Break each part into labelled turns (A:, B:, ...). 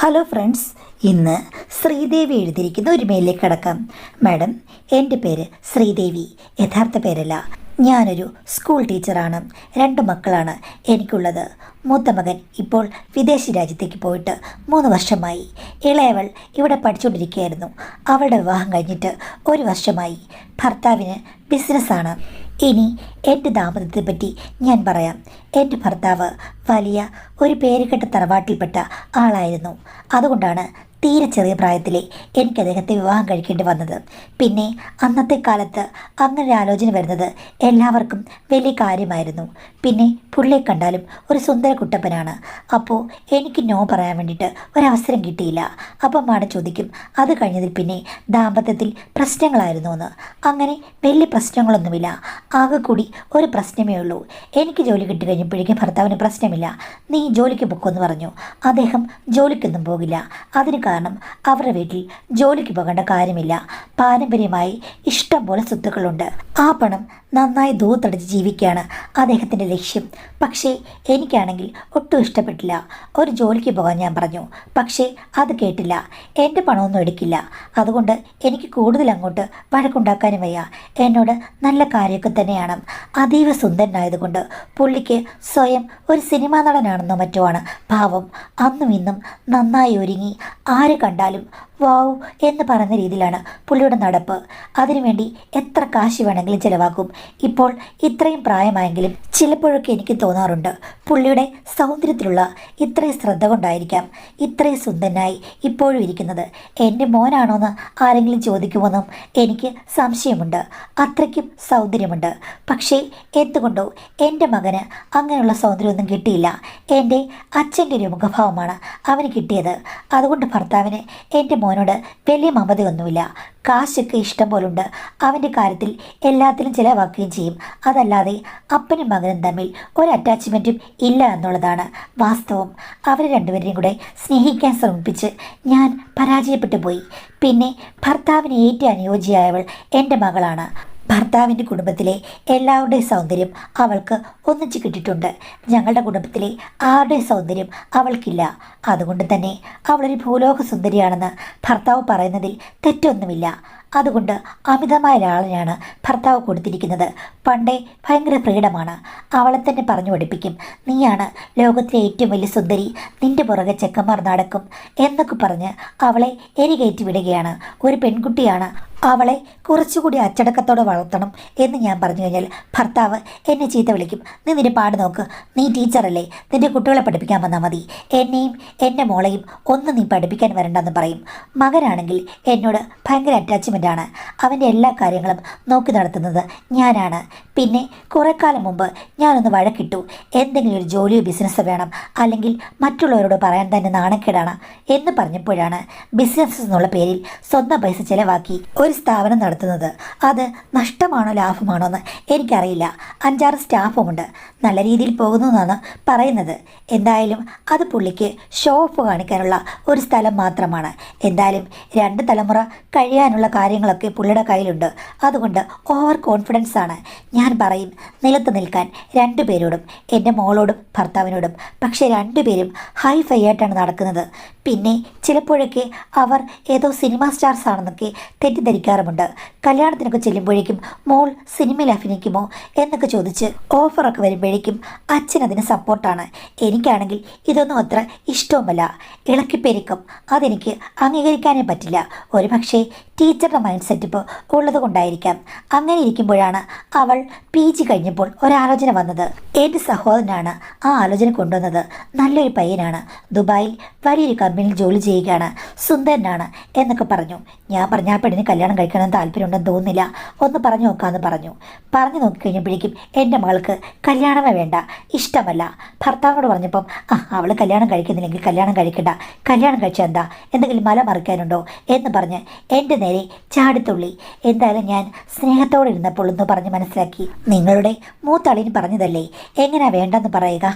A: Hello friends ഇന്ന് ശ്രീദേവി എഴുതിയിരിക്കുന്ന ഒരു മെയിലേക്ക് കടക്കാം. മാഡം എന്റെ പേര് ശ്രീദേവി. യഥാർത്ഥ പേരല്ല. ഞാനൊരു സ്കൂൾ ടീച്ചറാണ്. രണ്ട് മക്കളാണ് എനിക്കുള്ളത്. മൂത്ത മകൻ ഇപ്പോൾ വിദേശ രാജ്യത്തേക്ക് പോയിട്ട് മൂന്ന് വർഷമായി. ഇളയവൾ ഇവിടെ പഠിച്ചുകൊണ്ടിരിക്കുകയായിരുന്നു. അവളുടെ വിവാഹം കഴിഞ്ഞിട്ട് ഒരു വർഷമായി. ഭർത്താവിന് ബിസിനസ്സാണ് ഇനി എന്റെ ദാമ്പത്യത്തെ പറ്റി ഞാൻ പറയാം. എന്റെ ഭർത്താവ് വലിയ ഒരു പേരുകെട്ട തറവാട്ടിൽപ്പെട്ട ആളായിരുന്നു. അതുകൊണ്ടാണ് തീരെ ചെറിയ പ്രായത്തിലേ എനിക്ക് അദ്ദേഹത്തെ വിവാഹം കഴിക്കേണ്ടി വന്നത്. പിന്നെ അന്നത്തെ കാലത്ത് അങ്ങനെ ആലോചന വരുന്നത് എല്ലാവർക്കും വലിയ കാര്യമായിരുന്നു. പിന്നെ പുള്ളിയെ കണ്ടാലും ഒരു സുന്ദര കുട്ടപ്പനാണ്. അപ്പോൾ എനിക്ക് നോ പറയാൻ വേണ്ടിയിട്ട് ഒരവസരം കിട്ടിയില്ല. അപ്പം മാഡം ചോദിക്കും അത് കഴിഞ്ഞതിൽ പിന്നെ ദാമ്പത്യത്തിൽ പ്രശ്നങ്ങളായിരുന്നു എന്ന് അങ്ങനെ വലിയ പ്രശ്നങ്ങളൊന്നുമില്ല. ആകെ കൂടി ഒരു പ്രശ്നമേ ഉള്ളൂ. എനിക്ക് ജോലി കിട്ടി കഴിഞ്ഞപ്പോഴേക്കും ഭർത്താവിന് പ്രശ്നമില്ല. നീ ജോലിക്ക് എന്ന് പറഞ്ഞു. അദ്ദേഹം ജോലിക്കൊന്നും പോകില്ല. അതിന് കാരണം അവരുടെ വീട്ടിൽ ജോലിക്ക് പോകേണ്ട കാര്യമില്ല. പാരമ്പര്യമായി ഇഷ്ടം പോലെ സ്വത്തുക്കളുണ്ട്. ആ പണം നന്നായി ദൂത്തടിച്ച് ജീവിക്കുകയാണ് അദ്ദേഹത്തിന്റെ ലക്ഷ്യം. പക്ഷേ എനിക്കാണെങ്കിൽ ഒട്ടും ഇഷ്ടപ്പെട്ടില്ല. ഒരു ജോലിക്ക് പോകാൻ ഞാൻ പറഞ്ഞു. പക്ഷേ അത് കേട്ടില്ല. എന്റെ പണമൊന്നും എടുക്കില്ല. അതുകൊണ്ട് എനിക്ക് കൂടുതൽ അങ്ങോട്ട് വഴക്കുണ്ടാക്കാനും വയ്യ. എന്നോട് നല്ല കാര്യമൊക്കെ തന്നെയാണ്. അതീവ സുന്ദരനായതുകൊണ്ട് പുള്ളിക്ക് സ്വയം ഒരു സിനിമാ നടനാണെന്നോ മറ്റോ ആണ്. ഭാവം അന്നും ഇന്നും നന്നായി ഒരുങ്ങി ആര് കണ്ടാലും വാവ് എന്ന് പറയുന്ന രീതിയിലാണ് പുള്ളിയുടെ നടപ്പ്. അതിനുവേണ്ടി എത്ര കാശ് വേണമെങ്കിലും ചിലവാക്കും. ഇപ്പോൾ ഇത്രയും പ്രായമായെങ്കിലും ചിലപ്പോഴൊക്കെ എനിക്ക് തോന്നാറുണ്ട് പുള്ളിയുടെ സൗന്ദര്യത്തിലുള്ള ഇത്രയും ശ്രദ്ധ കൊണ്ടായിരിക്കാം ഇത്രയും സുന്ദരനായി ഇപ്പോഴും ഇരിക്കുന്നത്. എന്റെ മോനാണോന്ന് ആരെങ്കിലും ചോദിക്കുമെന്നും എനിക്ക് സംശയമുണ്ട്. അത്രയ്ക്കും സൗന്ദര്യമുണ്ട്. പക്ഷേ എന്തുകൊണ്ടോ എന്റെ മകന് അങ്ങനെയുള്ള സൗന്ദര്യമൊന്നും കിട്ടിയില്ല. എന്റെ അച്ഛന്റെ ഒരു മുഖഭാവമാണ് അവന് കിട്ടിയത്. അതുകൊണ്ട് ഭർത്താവിന് എന്റെ മോനോട് വലിയ മമതയൊന്നുമില്ല. കാശൊക്കെ ഇഷ്ടം പോലുണ്ട്. അവന്റെ കാര്യത്തിൽ എല്ലാത്തിലും ചിലവാക്കുകയും ചെയ്യും. അതല്ലാതെ അപ്പനും മകനും തമ്മിൽ ഒരു അറ്റാച്ച്മെന്റും ഇല്ല എന്നുള്ളതാണ് വാസ്തവം. അവർ രണ്ടുപേരെയും കൂടെ സ്നേഹിക്കാൻ ശ്രമിപ്പിച്ച് ഞാൻ പരാജയപ്പെട്ടു പോയി. പിന്നെ ഭർത്താവിന് ഏറ്റവും അനുയോജ്യയായവൾ എന്റെ മകളാണ്. ഭർത്താവിന്റെ കുടുംബത്തിലെ എല്ലാവരുടെയും സൗന്ദര്യം അവൾക്ക് ഒന്നിച്ച് കിട്ടിയിട്ടുണ്ട്. ഞങ്ങളുടെ കുടുംബത്തിലെ ആരുടെയും സൗന്ദര്യം അവൾക്കില്ല. അതുകൊണ്ട് തന്നെ അവളൊരു ഭൂലോക സുന്ദരിയാണെന്ന് ഭർത്താവ് പറയുന്നതിൽ തെറ്റൊന്നുമില്ല. അതുകൊണ്ട് അമിതമായ ഒരാളിനെയാണ് ഭർത്താവ് കൊടുത്തിരിക്കുന്നത്. പണ്ടേ ഭയങ്കര പ്രീഡമാണ് അവളെ തന്നെ പറഞ്ഞു പഠിപ്പിക്കും. നീയാണ് ലോകത്തിലെ ഏറ്റവും വലിയ സുന്ദരി. നിന്റെ പുറകെ ചെക്കന്മാർ നടക്കും എന്നൊക്കെ പറഞ്ഞ് അവളെ എരികയറ്റി വിടുകയാണ്. ഒരു പെൺകുട്ടിയാണ്. അവളെ കുറച്ചുകൂടി അച്ചടക്കത്തോടെ വളർത്തണം എന്ന് ഞാൻ പറഞ്ഞു കഴിഞ്ഞാൽ ഭർത്താവ് എന്നെ ചീത്ത വിളിക്കും. നീ നിന്റെ പാട് നോക്ക്. നീ ടീച്ചറല്ലേ നിന്റെ കുട്ടികളെ പഠിപ്പിക്കാൻ വന്നാൽ മതി. എന്നെയും എന്റെ മോളെയും ഒന്നും നീ പഠിപ്പിക്കാൻ വരണ്ടെന്ന് പറയും. മകനാണെങ്കിൽ എന്നോട് ഭയങ്കര അറ്റാച്ച്മെന്റ് ആണ് അവന്റെ എല്ലാ കാര്യങ്ങളും നോക്കി നടത്തുന്നത്. ഞാനാണ്. പിന്നെ കുറേ കാലം മുമ്പ് ഞാനൊന്ന് വഴക്കിട്ടു. എന്തെങ്കിലും ഒരു ജോലിയോ ബിസിനസ്സോ വേണം അല്ലെങ്കിൽ മറ്റുള്ളവരോട് പറയാൻ തന്നെ നാണക്കേടാണ് എന്ന് പറഞ്ഞപ്പോഴാണ് ബിസിനസ് എന്നുള്ള പേരിൽ സ്വന്തം പൈസ ചിലവാക്കി ഒരു സ്ഥാപനം നടത്തുന്നത്. അത് നഷ്ടമാണോ ലാഭമാണോ എന്ന് എനിക്കറിയില്ല. അഞ്ചാറ് സ്റ്റാഫുമുണ്ട്. നല്ല രീതിയിൽ പോകുന്നു എന്നാണ് പറയുന്നത്. എന്തായാലും അത് പുള്ളിക്ക് ഷോ ഓഫ് കാണിക്കാനുള്ള ഒരു സ്ഥലം മാത്രമാണ്. എന്തായാലും രണ്ട് തലമുറ കഴിയാനുള്ള കാര്യങ്ങളൊക്കെ പുള്ളിയുടെ കയ്യിലുണ്ട്. അതുകൊണ്ട് ഓവർ കോൺഫിഡൻസ് ആണ്. ഞാൻ പറയും നിലത്ത് നിൽക്കാൻ രണ്ടുപേരോടും എന്റെ മോളോടും ഭർത്താവിനോടും പക്ഷേ രണ്ടുപേരും ഹൈ ഫൈ ആയിട്ടാണ് നടക്കുന്നത്. പിന്നെ ചിലപ്പോഴൊക്കെ അവർ ഏതോ സിനിമ സ്റ്റാർസ് ആണെന്നൊക്കെ തെറ്റിദ്ധരിക്കാറുമുണ്ട്. കല്യാണത്തിനൊക്കെ ചെല്ലുമ്പോഴേക്കും മോൾ സിനിമയിൽ അഭിനയിക്കുമോ എന്നൊക്കെ ചോദിച്ച് ഓഫറൊക്കെ വരുമ്പോഴേക്കും അച്ഛൻ അതിന് സപ്പോർട്ടാണ്. എനിക്കാണെങ്കിൽ ഇതൊന്നും അത്ര ഇഷ്ടവുമല്ല. ഇളക്കിപ്പെരിക്കും അതെനിക്ക് അംഗീകരിക്കാനേ പറ്റില്ല. ഒരു പക്ഷേ ടീച്ചറുടെ മൈൻഡ് സെറ്റപ്പ് ഉള്ളത് കൊണ്ടായിരിക്കാം അങ്ങനെ ഇരിക്കുമ്പോഴാണ് അവൾ പി ജി കഴിഞ്ഞപ്പോൾ ഒരാലോചന വന്നത്. എന്റെ സഹോദരനാണ് ആ ആലോചന കൊണ്ടുവന്നത്. നല്ലൊരു പയ്യനാണ്. ദുബായിൽ വലിയൊരു കമ്പനിയിൽ ജോലി ചെയ്യുകയാണ്. സുന്ദരനാണ് എന്നൊക്കെ പറഞ്ഞു. ഞാൻ പറഞ്ഞ ആ പെണ്ണിന് കല്യാണം കഴിക്കണം താല്പര്യമുണ്ടെന്ന് തോന്നുന്നില്ല ഒന്ന് പറഞ്ഞു നോക്കാമെന്ന് പറഞ്ഞു. പറഞ്ഞു നോക്കിക്കഴിഞ്ഞപ്പോഴേക്കും എന്റെ മകൾക്ക് കല്യാണമേ വേണ്ട ഇഷ്ടമല്ല. ഭർത്താവിനോട് പറഞ്ഞപ്പം ആ അവൾ കല്യാണം കഴിക്കുന്നില്ലെങ്കിൽ കല്യാണം കഴിക്കണ്ട. കല്യാണം കഴിച്ചാൽ എന്താ? എന്തെങ്കിലും മല മറിക്കാനുണ്ടോ? എന്ന് പറഞ്ഞ് എന്റെ നേരെ ചാടിത്തുള്ളി. എന്തായാലും ഞാൻ സ്നേഹത്തോടെ ഇരുന്നപ്പോൾ എന്ന് പറഞ്ഞ് മനസ്സിലാക്കി നിങ്ങളുടെ മൂത്തളിന് പറഞ്ഞതല്ലേ? എങ്ങനെയാ വേണ്ടെന്ന് പറയുക?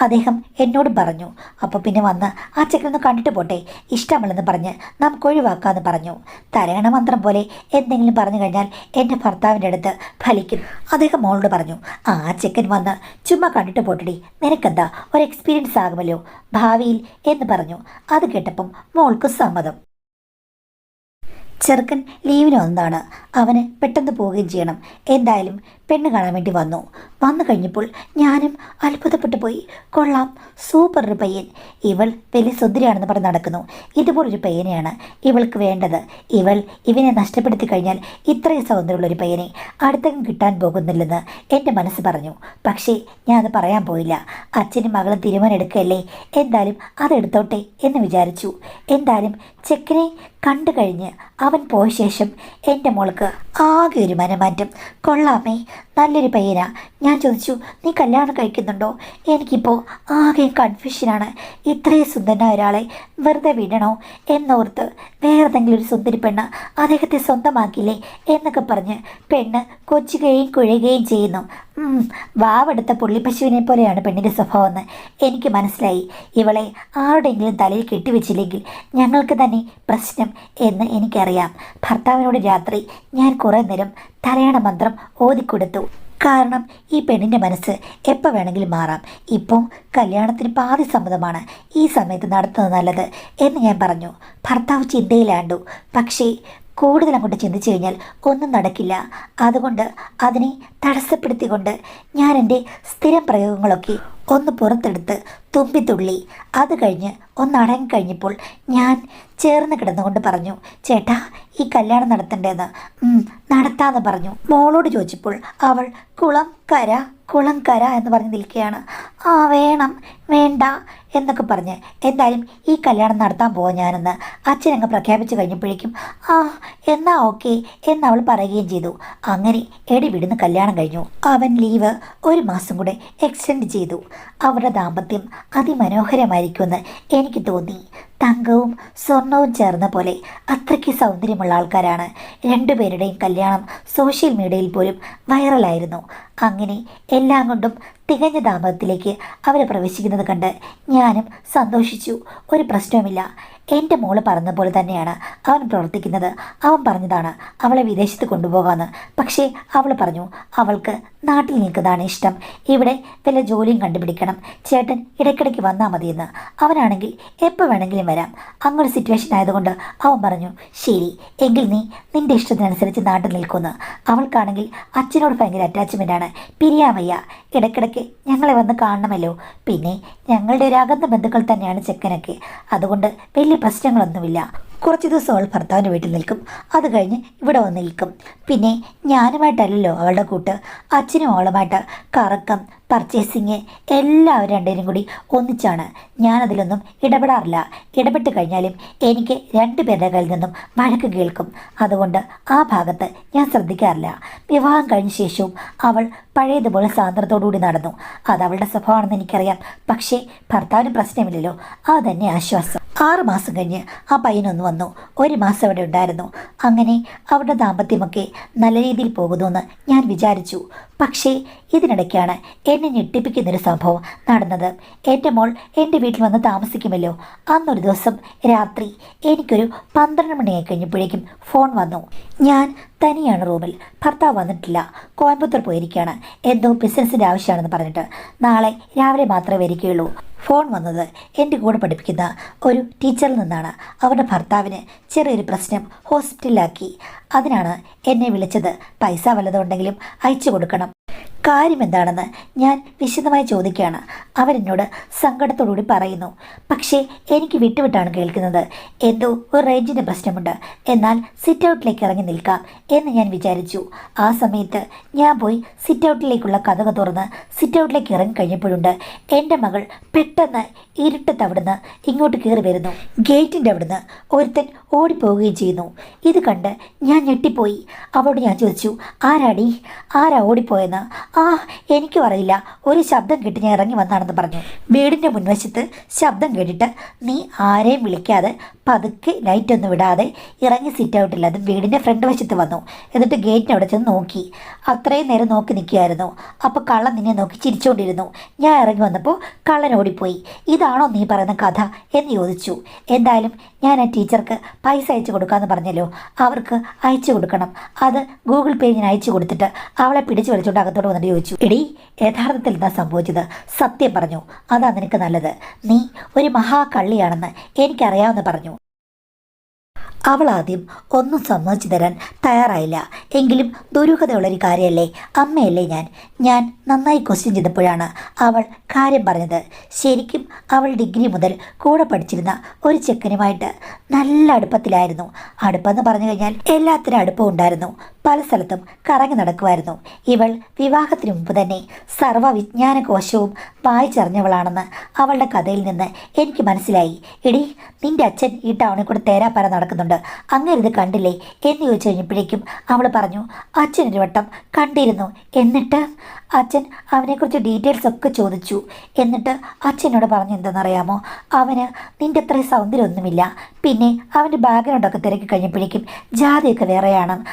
A: അദ്ദേഹം എന്നോട് പറഞ്ഞു. അപ്പോൾ പിന്നെ വന്ന് ആ ചെക്കനൊന്ന് കണ്ടിട്ട് പോട്ടെ. ഇഷ്ടമല്ലെന്ന് പറഞ്ഞ് നമുക്ക് ഒഴിവാക്കാമെന്ന് പറഞ്ഞു. തരയണ മന്ത്രം പോലെ എന്തെങ്കിലും പറഞ്ഞു കഴിഞ്ഞാൽ എന്റെ ഭർത്താവിന്റെ അടുത്ത് ഫലിക്കും. അദ്ദേഹം മോളോട് പറഞ്ഞു ആ ചെക്കൻ വന്ന് ചുമ്മാ കണ്ടിട്ട് പോട്ടടി. നിനക്കെന്താ? ഒരു എക്സ്പീരിയൻസ് ആകുമല്ലോ. ഭാവിയിൽ എന്ന് പറഞ്ഞു. അത് കേട്ടപ്പം മോൾക്ക് സമ്മതം. ചെറുക്കൻ ലീവിന് വന്നതാണ്. അവന് പെട്ടെന്ന് പോവുകയും ചെയ്യണം. എന്തായാലും പെണ്ണ് കാണാൻ വേണ്ടി വന്നു. വന്നു കഴിഞ്ഞപ്പോൾ ഞാനും അത്ഭുതപ്പെട്ടു പോയി. കൊള്ളാം സൂപ്പർ ഒരു പയ്യൻ. ഇവൾ വലിയ സുന്ദരിയാണെന്ന് പറഞ്ഞ് നടക്കുന്നു. ഇതുപോലൊരു പയ്യനെയാണ് ഇവൾക്ക് വേണ്ടത്. ഇവൾ ഇവനെ നഷ്ടപ്പെടുത്തി കഴിഞ്ഞാൽ ഇത്രയും സൗന്ദര്യമുള്ളൊരു പയ്യനെ അടുത്തകം കിട്ടാൻ പോകുന്നില്ലെന്ന് എന്റെ മനസ്സ് പറഞ്ഞു. പക്ഷേ ഞാൻ അത് പറയാൻ പോയില്ല. അച്ഛനും മകളും തീരുമാനം എടുക്കുകയല്ലേ? എന്തായാലും അതെടുത്തോട്ടെ എന്ന് വിചാരിച്ചു. എന്തായാലും ചെക്കനെ കണ്ടു കഴിഞ്ഞ് അവൻ പോയ ശേഷം എന്റെ മോൾക്ക് ആകെ ഒരു മനമാറ്റം. കൊള്ളാമേ നല്ലൊരു പയ്യനാ. ഞാൻ ചോദിച്ചു നീ കല്യാണം കഴിക്കുന്നുണ്ടോ? എനിക്കിപ്പോൾ ആകെ കൺഫ്യൂഷനാണ് ഇത്രയും സുന്ദരനായ ഒരാളെ വെറുതെ വിടണോ എന്നോർത്ത് വേറെന്തെങ്കിലും ഒരു സുന്ദരി പെണ്ണ് അദ്ദേഹത്തെ സ്വന്തമാക്കില്ലേ എന്നൊക്കെ പറഞ്ഞ് പെണ്ണ് കൊച്ചുകയും കുഴയുകയും ചെയ്യുന്നു. വാവെടുത്ത പുള്ളിപ്പശുവിനെ പോലെയാണ് പെണ്ണിന്റെ സ്വഭാവമെന്ന് എനിക്ക് മനസ്സിലായി. ഇവളെ ആരുടെയെങ്കിലും തലയിൽ കെട്ടിവെച്ചില്ലെങ്കിൽ ഞങ്ങൾക്ക് തന്നെ പ്രശ്നം എന്ന് എനിക്കറിയാം. ഭർത്താവിനോട് രാത്രി ഞാൻ കുറേ നേരം തലയണ മന്ത്രം ഓതിക്കൊടുത്തു. കാരണം ഈ പെണ്ണിന്റെ മനസ്സ് എപ്പോൾ വേണമെങ്കിലും മാറാം. ഇപ്പോൾ കല്യാണത്തിന് പാതി സമ്മതമാണ്. ഈ സമയത്ത് നടത്തുന്നത് നല്ലത് എന്ന് ഞാൻ പറഞ്ഞു. ഭർത്താവ് ചിന്തയിലാണ്ടു. പക്ഷേ കൂടുതൽ അങ്ങോട്ട് ചിന്തിച്ചു കഴിഞ്ഞാൽ ഒന്നും നടക്കില്ല. അതുകൊണ്ട് അതിനെ തടസ്സപ്പെടുത്തിക്കൊണ്ട് ഞാൻ എന്റെ സ്ഥിരം പ്രയോഗങ്ങളൊക്കെ ഒന്ന് പുറത്തെടുത്ത് തുമ്പിത്തുള്ളി. അത് കഴിഞ്ഞ് ഒന്ന് അടങ്ങി കഴിഞ്ഞപ്പോൾ ഞാൻ ചേർന്ന് കിടന്നുകൊണ്ട് പറഞ്ഞു ചേട്ടാ ഈ കല്യാണം നടത്തണ്ടേന്ന്. നടത്താമെന്ന് പറഞ്ഞു. മോളോട് ചോദിച്ചപ്പോൾ അവൾ കുളം കര കുളം കര എന്ന് പറഞ്ഞ് നിൽക്കുകയാണ്. ആ വേണം വേണ്ട. എന്നൊക്കെ പറഞ്ഞ് എന്തായാലും ഈ കല്യാണം നടത്താൻ പോവാം ഞാനെന്ന് അച്ഛനങ്ങ് പ്രഖ്യാപിച്ചു കഴിഞ്ഞപ്പോഴേക്കും ആ എന്നാ ഓക്കെ എന്ന് അവൾ പറയുകയും ചെയ്തു. അങ്ങനെ എടി വിടുന്ന് കല്യാണം കഴിഞ്ഞു. അവൻ ലീവ് ഒരു മാസം കൂടെ എക്സ്റ്റെൻഡ് ചെയ്തു. അവരുടെ ദാമ്പത്യം അതിമനോഹരമായിരിക്കുമെന്ന് എനിക്ക് തോന്നി. തങ്കവും സ്വർണവും ചേർന്ന പോലെ അത്രയ്ക്ക് സൗന്ദര്യമുള്ള ആൾക്കാരാണ്. രണ്ടുപേരുടെയും കല്യാണം സോഷ്യൽ മീഡിയയിൽ പോലും വൈറലായിരുന്നു അങ്ങനെ എല്ലാം കൊണ്ടും തികഞ്ഞ ദാമ്പത്യത്തിലേക്ക് അവരെ പ്രവേശിക്കുന്നത് കണ്ട് ഞാനും സന്തോഷിച്ചു. ഒരു പ്രശ്നവുമില്ല. എന്റെ മോൾ പറഞ്ഞ പോലെ തന്നെയാണ് അവൻ പ്രവർത്തിക്കുന്നത്. അവൻ പറഞ്ഞതാണ് അവളെ വിദേശത്ത് കൊണ്ടുപോകാമെന്ന് പക്ഷേ അവൾ പറഞ്ഞു അവൾക്ക് നാട്ടിൽ നിൽക്കുന്നതാണ് ഇഷ്ടം. ഇവിടെ വല്ല ജോലിയും കണ്ടുപിടിക്കണം. ചേട്ടൻ ഇടയ്ക്കിടയ്ക്ക് വന്നാൽ മതിയെന്ന്. അവനാണെങ്കിൽ എപ്പോൾ വേണമെങ്കിലും വരാം. അങ്ങനെ സിറ്റുവേഷൻ ആയതുകൊണ്ട് അവൻ പറഞ്ഞു ശരി എങ്കിൽ നീ നിന്റെ ഇഷ്ടത്തിനനുസരിച്ച് നാട്ടിൽ നിൽക്കുമെന്ന് അവൾക്കാണെങ്കിൽ അച്ഛനോട് ഭയങ്കര അറ്റാച്ച്മെന്റ് ആണ്. പിരിയാൻ വയ്യ. ഇടയ്ക്കിടയ്ക്ക് ഞങ്ങളെ വന്ന് കാണണമല്ലോ. പിന്നെ ഞങ്ങളുടെ ഒരു അകന്ന ബന്ധുക്കൾ തന്നെയാണ് ചെക്കനൊക്കെ. അതുകൊണ്ട് വലിയ പ്രശ്നങ്ങളൊന്നുമില്ല. കുറച്ച് ദിവസം അവൾ ഭർത്താവിന്റെ വീട്ടിൽ നിൽക്കും. അത് കഴിഞ്ഞ് ഇവിടെ വന്ന് നിൽക്കും. പിന്നെ ഞാനുമായിട്ടല്ലല്ലോ അവളുടെ കൂട്ട്. അച്ഛനും അവളുമായിട്ട് കറക്കം പർച്ചേസിങ് എല്ലാവരും രണ്ടുപേരും കൂടി ഒന്നിച്ചാണ്. ഞാനതിലൊന്നും ഇടപെടാറില്ല. ഇടപെട്ട് കഴിഞ്ഞാലും എനിക്ക് രണ്ടുപേരുടെ കയ്യിൽ നിന്നും വഴക്ക് കേൾക്കും. അതുകൊണ്ട് ആ ഭാഗത്ത് ഞാൻ ശ്രദ്ധിക്കാറില്ല. വിവാഹം കഴിഞ്ഞ ശേഷവും അവൾ പഴയതുപോലെ സാന്ദ്രത്തോടുകൂടി നടന്നു. അത് അവളുടെ സ്വഭാവമാണെന്ന് എനിക്കറിയാം. പക്ഷേ ഭർത്താവിന് പ്രശ്നമില്ലല്ലോ. അത് തന്നെ ആശ്വാസം. ആറ് മാസം കഴിഞ്ഞ് ആ പയ്യനൊന്ന് വന്നു. ഒരു മാസം അവിടെ ഉണ്ടായിരുന്നു. അങ്ങനെ അവരുടെ ദാമ്പത്യമൊക്കെ നല്ല രീതിയിൽ പോകുന്നുവെന്ന് ഞാൻ വിചാരിച്ചു. പക്ഷേ ഇതിനിടയ്ക്കാണ് എന്നെ ഞെട്ടിപ്പിക്കുന്നൊരു സംഭവം നടന്നത്. എന്റെ മോൾ എന്റെ വീട്ടിൽ വന്ന് താമസിക്കുമല്ലോ. അന്നൊരു ദിവസം രാത്രി എനിക്കൊരു പന്ത്രണ്ട് മണിയായി കഴിഞ്ഞപ്പോഴേക്കും ഫോൺ വന്നു. ഞാൻ തനിയാണ് റൂമിൽ. ഭർത്താവ് വന്നിട്ടില്ല. കോയമ്പത്തൂർ പോയിരിക്കുകയാണ്. എന്തോ ബിസിനസ്സിന്റെ ആവശ്യമാണെന്ന് പറഞ്ഞിട്ട് നാളെ രാവിലെ മാത്രമേ വരികയുള്ളൂ. ഫോൺ വന്നത് എന്റെ കൂടെ പഠിപ്പിക്കുന്ന ഒരു ടീച്ചറിൽ നിന്നാണ്. അവരുടെ ഭർത്താവിന് ചെറിയൊരു പ്രശ്നം ഹോസ്പിറ്റലിലാക്കി. അതിനാണ് എന്നെ വിളിച്ചത്. പൈസ വല്ലതുണ്ടെങ്കിലും അയച്ചു കൊടുക്കണം. കാര്യം എന്താണെന്ന് ഞാൻ വിശദമായി ചോദിക്കുകയാണ്. അവരെന്നോട് സങ്കടത്തോടുകൂടി പറയുന്നു. പക്ഷേ എനിക്ക് വിട്ടുവിട്ടാണ് കേൾക്കുന്നത്. എന്തോ ഒരു റേഞ്ചിന്റെ പ്രശ്നമുണ്ട്. എന്നാൽ സിറ്റ് ഔട്ടിലേക്ക് ഇറങ്ങി നിൽക്കാം എന്ന് ഞാൻ വിചാരിച്ചു. ആ സമയത്ത് ഞാൻ പോയി സിറ്റ് ഔട്ടിലേക്കുള്ള കഥക തുറന്ന് സിറ്റ് ഔട്ടിലേക്ക് ഇറങ്ങി കഴിഞ്ഞപ്പോഴുണ്ട് എന്റെ മകൾ പെട്ടെന്ന് ഇരുട്ടത്ത് അവിടുന്ന് ഇങ്ങോട്ട് കയറി വരുന്നു. ഗേറ്റിന്റെ അവിടുന്ന് ഒരുത്തൻ ഓടിപ്പോവുകയും ചെയ്യുന്നു. ഇത് കണ്ട് ഞാൻ ഞെട്ടിപ്പോയി. അവളോട് ഞാൻ ചോദിച്ചു ആരാടി? ആരാ ഓടിപ്പോയെന്ന്? ആ എനിക്കും അറിയില്ല. ഒരു ശബ്ദം കേട്ട് ഞാൻ ഇറങ്ങി വന്നാണെന്ന് പറഞ്ഞു. വീടിന്റെ മുൻവശത്ത് ശബ്ദം കേട്ടിട്ട് നീ ആരെയും വിളിക്കാതെ പതുക്കെ ലൈറ്റ് ഒന്നും വിടാതെ ഇറങ്ങി സിറ്റ് ഔട്ടിൽ അത് വീടിന്റെ ഫ്രണ്ട് വശത്ത് വന്നു. എന്നിട്ട് ഗേറ്റിന് അവിടെ ചെന്ന് നോക്കി. അത്രയും നേരം നോക്കി നിൽക്കുകയായിരുന്നു. അപ്പോൾ കള്ളൻ നിന്നെ നോക്കി ചിരിച്ചുകൊണ്ടിരുന്നു ഞാൻ ഇറങ്ങി വന്നപ്പോൾ കള്ളൻ ഓടിപ്പോയി. ഇതാണോ നീ പറയുന്ന കഥ? എന്ന് ചോദിച്ചു. എന്തായാലും ഞാൻ ആ ടീച്ചർക്ക് പൈസ അയച്ചു കൊടുക്കാമെന്ന് പറഞ്ഞല്ലോ. അവർക്ക് അയച്ചു കൊടുക്കണം. അത് ഗൂഗിൾ പേ ഞാൻ അയച്ചു കൊടുത്തിട്ട് അവളെ പിടിച്ചു വലിച്ചുകൊണ്ട് അകത്തോട്ട് വന്നിട്ട് ചോദിച്ചു. എടി യഥാർത്ഥത്തിൽ എന്താ സംഭവിച്ചത്? സത്യം പറഞ്ഞു. അതാ നിനക്ക് നല്ലത്. നീ ഒരു മഹാകള്ളിയാണെന്ന് എനിക്കറിയാമെന്ന് പറഞ്ഞു. അവൾ ആദ്യം ഒന്നും സമ്മതിച്ചു തരാൻ തയ്യാറായില്ല. എങ്കിലും ദുരൂഹതയുള്ളൊരു കാര്യമല്ലേ? അമ്മയല്ലേ ഞാൻ? ഞാൻ നന്നായി ക്വസ്റ്റ്യൻ ചെയ്തപ്പോഴാണ് അവൾ കാര്യം പറഞ്ഞത്. ശരിക്കും അവൾ ഡിഗ്രി മുതൽ കൂടെ പഠിച്ചിരുന്ന ഒരു ചെക്കനുമായിട്ട് നല്ല അടുപ്പത്തിലായിരുന്നു. അടുപ്പെന്ന് പറഞ്ഞു കഴിഞ്ഞാൽ എല്ലാത്തിനും അടുപ്പം ഉണ്ടായിരുന്നു. പല സ്ഥലത്തും കറങ്ങി നടക്കുമായിരുന്നു ഇവൾ വിവാഹത്തിന് മുമ്പ് തന്നെ സർവ വിജ്ഞാന കോശവും വായിച്ചറിഞ്ഞവളാണെന്ന് അവളുടെ കഥയിൽ നിന്ന് എനിക്ക് മനസ്സിലായി. എടി നിന്റെ അച്ഛൻ ഈ ടൗണിൽ കൂടെ തേരാപ്പര നടക്കുന്നുണ്ട്. അങ്ങനെ ഇത് കണ്ടില്ലേ എന്ന് ചോദിച്ചു കഴിഞ്ഞപ്പോഴേക്കും അവൾ പറഞ്ഞു അച്ഛൻ ഒരു വട്ടം കണ്ടിരുന്നു. എന്നിട്ട്? അച്ഛൻ അവനെക്കുറിച്ച് ഡീറ്റെയിൽസ് ഒക്കെ ചോദിച്ചു. എന്നിട്ട് അച്ഛനോട് പറഞ്ഞു എന്തെന്നറിയാമോ അവന് നിന്റെ അത്ര സൗന്ദര്യമൊന്നുമില്ല. പിന്നെ അവന്റെ ബാഗിനോടൊക്കെ തിരക്കി കഴിഞ്ഞപ്പോഴേക്കും ജാതിയൊക്കെ വേറെയാണ്.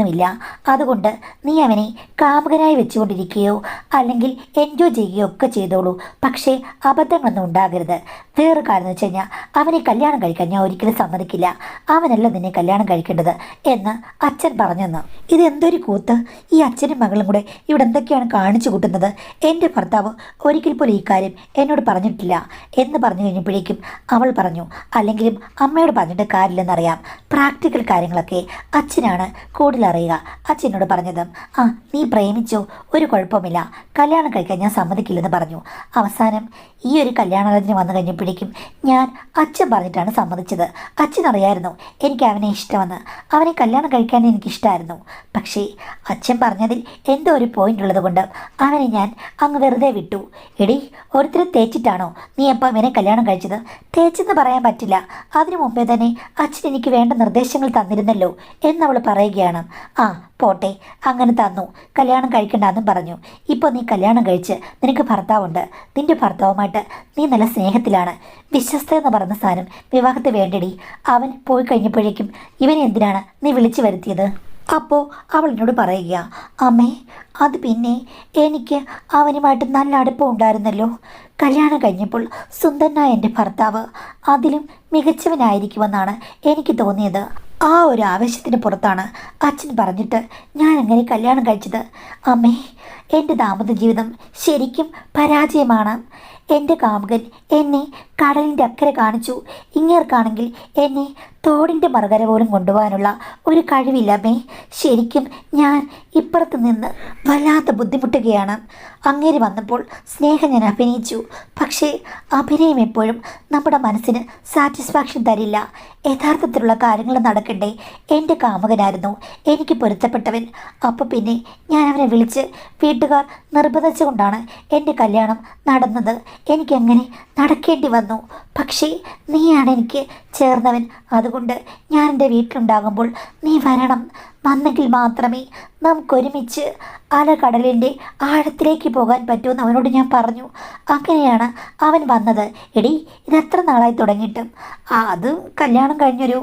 A: പണമൊന്നുമില്ല അതുകൊണ്ട് നീ അവനെ കാമുകനായി വെച്ചുകൊണ്ടിരിക്കുകയോ അല്ലെങ്കിൽ എൻജോയ് ചെയ്യുകയോ ഒക്കെ ചെയ്തോളൂ. പക്ഷേ അബദ്ധങ്ങളൊന്നും ഉണ്ടാകരുത്. വേറൊരു കാരണം എന്ന് വെച്ച് കഴിഞ്ഞാൽ അവനെ കല്യാണം കഴിക്കാൻ ഞാൻ ഒരിക്കലും സമ്മതിക്കില്ല. അവനല്ല നിന്നെ കല്യാണം കഴിക്കേണ്ടത് എന്ന് അച്ഛൻ പറഞ്ഞെന്ന്. ഇതെന്തൊരു കൂത്ത്. ഈ അച്ഛനും മകളും കൂടെ ഇവിടെ എന്തൊക്കെയാണ് കാണിച്ചു കൂട്ടുന്നത്? എന്റെ ഭർത്താവ് ഒരിക്കൽ പോലും ഈ കാര്യം എന്നോട് പറഞ്ഞിട്ടില്ല എന്ന് പറഞ്ഞു കഴിഞ്ഞപ്പോഴേക്കും അവൾ പറഞ്ഞു അല്ലെങ്കിലും അമ്മയോട് പറഞ്ഞിട്ട് കാര്യമില്ലെന്നറിയാം. പ്രാക്ടിക്കൽ കാര്യങ്ങളൊക്കെ അച്ഛനാണ് കൂടുതൽ അറിയുക. അച്ഛനോട് പറഞ്ഞത് ആ നീ പ്രേമിച്ചോ ഒരു കുഴപ്പമില്ല. കല്യാണം കഴിക്കാൻ ഞാൻ സമ്മതിക്കില്ലെന്ന് പറഞ്ഞു. അവസാനം ഈ ഒരു കല്യാണാലോചന വന്നു കഴിഞ്ഞപ്പോഴേക്കും ഞാൻ അച്ഛൻ പറഞ്ഞിട്ടാണ് സമ്മതിച്ചത്. അച്ഛൻ അറിയായിരുന്നു എനിക്ക് അവനെ ഇഷ്ടമെന്ന്. അവനെ കല്യാണം കഴിക്കാൻ എനിക്കിഷ്ടമായിരുന്നു പക്ഷേ അച്ഛൻ പറഞ്ഞതിൽ എന്തോ ഒരു പോയിന്റ് ഉള്ളതുകൊണ്ട് അവനെ ഞാൻ അങ്ങ് വെറുതെ വിട്ടു. എടി ഒരുത്തരെ തേച്ചിട്ടാണോ നീ അപ്പം അവനെ കല്യാണം കഴിച്ചത്? തേച്ചെന്ന് പറയാൻ പറ്റില്ല. അതിനു മുമ്പേ തന്നെ അച്ഛൻ എനിക്ക് വേണ്ട നിർദ്ദേശങ്ങൾ തന്നിരുന്നല്ലോ എന്നവൾ പറയുകയാണ്. ആ പോട്ടെ. അങ്ങനെ തന്നു. കല്യാണം കഴിക്കണ്ടെന്നും പറഞ്ഞു. ഇപ്പോൾ നീ കല്യാണം കഴിച്ച് നിനക്ക് ഭർത്താവുണ്ട്. നിന്റെ ഭർത്താവുമായിട്ട് നീ നല്ല സ്നേഹത്തിലാണ്. വിശ്വസ്ത എന്ന് പറഞ്ഞ സാധനം വിവാഹത്തെ വേണ്ടടി. അവൻ പോയി കഴിഞ്ഞപ്പോഴേക്കും ഇവനെ എന്തിനാണ് നീ വിളിച്ചു വരുത്തിയത്? അപ്പോൾ അവൾ എന്നോട് പറയുക അമ്മേ അത് പിന്നെ എനിക്ക് അവനുമായിട്ട് നല്ല അടുപ്പം ഉണ്ടായിരുന്നല്ലോ. കല്യാണം കഴിഞ്ഞപ്പോൾ സുന്ദരനായ എന്റെ ഭർത്താവ് അതിലും മികച്ചവനായിരിക്കുമെന്നാണ് എനിക്ക് തോന്നിയത്. ആ ഒരു ആവേശത്തിന് പുറത്താണ് അച്ഛൻ പറഞ്ഞിട്ട് ഞാൻ അങ്ങനെ കല്യാണം കഴിച്ചത്. അമ്മേ എന്റെ ദാമ്പത്യ ജീവിതം ശരിക്കും പരാജയമാണ്. എന്റെ കാമുകൻ എന്നെ കടലിന്റെ അക്കരെ കാണിച്ചു. ഇങ്ങേർക്കാണെങ്കിൽ എന്നെ തോടിന്റെ മറുകര പോലും കൊണ്ടുപോകാനുള്ള ഒരു കഴിവില്ലമ്മേ ശരിക്കും ഞാൻ ഇപ്പുറത്ത് നിന്ന് വല്ലാത്ത ബുദ്ധിമുട്ടുകയാണ്. അങ്ങേര് വന്നപ്പോൾ സ്നേഹം ഞാൻ അഭിനയിച്ചു. പക്ഷേ അഭിനയം എപ്പോഴും നമ്മുടെ മനസ്സിന് സാറ്റിസ്ഫാക്ഷൻ തരില്ല. യഥാർത്ഥത്തിലുള്ള കാര്യങ്ങൾ നടക്കണ്ടേ? എന്റെ കാമുകനായിരുന്നു. എനിക്ക് പൊരുത്തപ്പെട്ടവൻ. അപ്പോൾ പിന്നെ ഞാൻ അവനെ വിളിച്ച് വീട്ടുകാർ നിർബന്ധിച്ചുകൊണ്ടാണ് എന്റെ കല്യാണം നടന്നത്. എനിക്കങ്ങനെ നടക്കേണ്ടി വന്നു. പക്ഷേ നീയാണ് എനിക്ക് ചേർന്നവൻ. അതുകൊണ്ട് ഞാൻ എന്റെ വീട്ടിലുണ്ടാകുമ്പോൾ നീ വരണം. വന്നെങ്കിൽ മാത്രമേ നമുക്കൊരുമിച്ച് അലകടലിന്റെ ആഴത്തിലേക്ക് പോകാൻ പറ്റുമെന്ന് അവനോട് ഞാൻ പറഞ്ഞു. അങ്ങനെയാണ് അവൻ വന്നത്. എടി ഇതെത്ര നാളായി തുടങ്ങിയിട്ടും? അത് കല്യാണം കഴിഞ്ഞൊരു